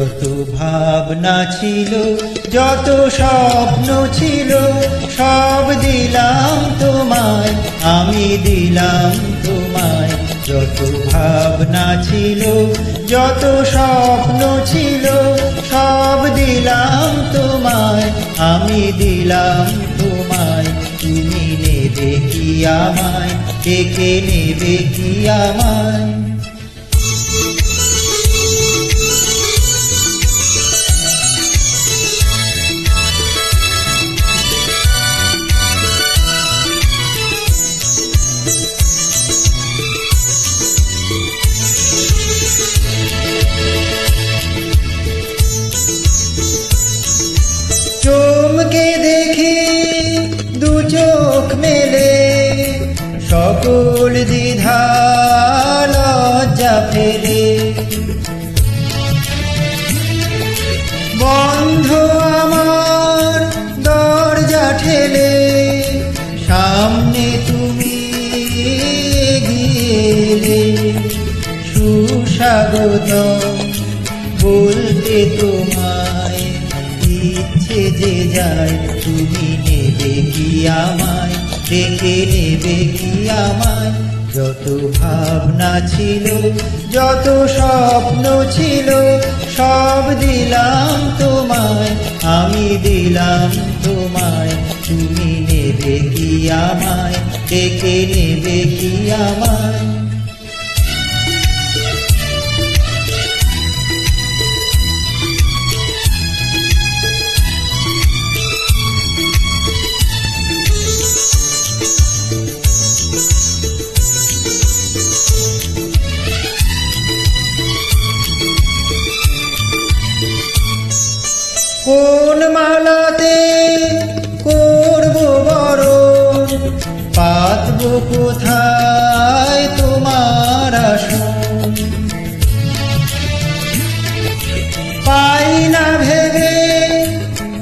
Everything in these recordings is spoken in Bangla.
যত ভাবনা ছিল, যত স্বপ্ন ছিল, সব দিলাম তোমায়, আমি দিলাম তোমায়। যত ভাবনা ছিল, যত স্বপ্ন ছিল, সব দিলাম তোমায়, আমি দিলাম তোমায়। তুমি নেবে কি আমায় ডেকে নেবে কি আমায়? চমকে দেখি, দু চোখ মেলে। সকল দ্বিধা লজ্জা ফেলে। বন্ধ আমার দরজা ঠেলে, সামনে তুমি এলে। সুস্বাগত বলতে তোমায় ইচ্ছে যে যায় তুমি নেবে কি আমায়, ডেকে নেবে কি আমায়। যত ভাবনা ছিল, যত স্বপ্ন ছিল, সব দিলাম তোমায়, আমি দিলাম তোমায়। তুমি নেবে কি আমায়, ডেকে নেবে কি আমায়। কোন মালাতে করব বরণ? পাতব কোথায় তোমার আসন? পাই না ভেবে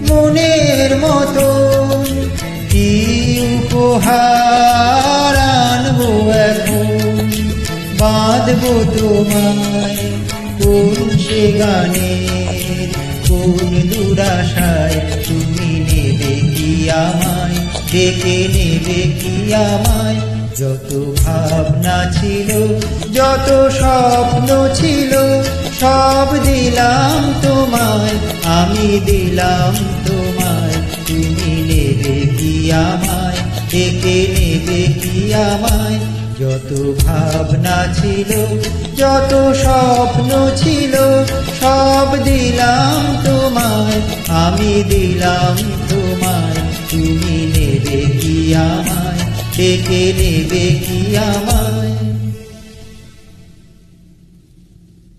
মনের মতো কি উপহার আনব এখন? বাঁধবো তোমায় কোন সে কোন দুরাশায় তুমি নেবে কি আমায়? ডেকে নেবে কি আমায়? যত ভাবনা ছিল, যত স্বপ্ন ছিল, সব দিলাম তোমায়, আমি দিলাম তোমায়। তুমি নেবে কি আমায়? ডেকে নেবে কি আমায়? যত ভাবনা ছিল, যত স্বপ্ন ছিল, সব দিলাম আমি দিলাম তোমায় তুমি নেবে কি আমায়? কে নেবে কি আমায়?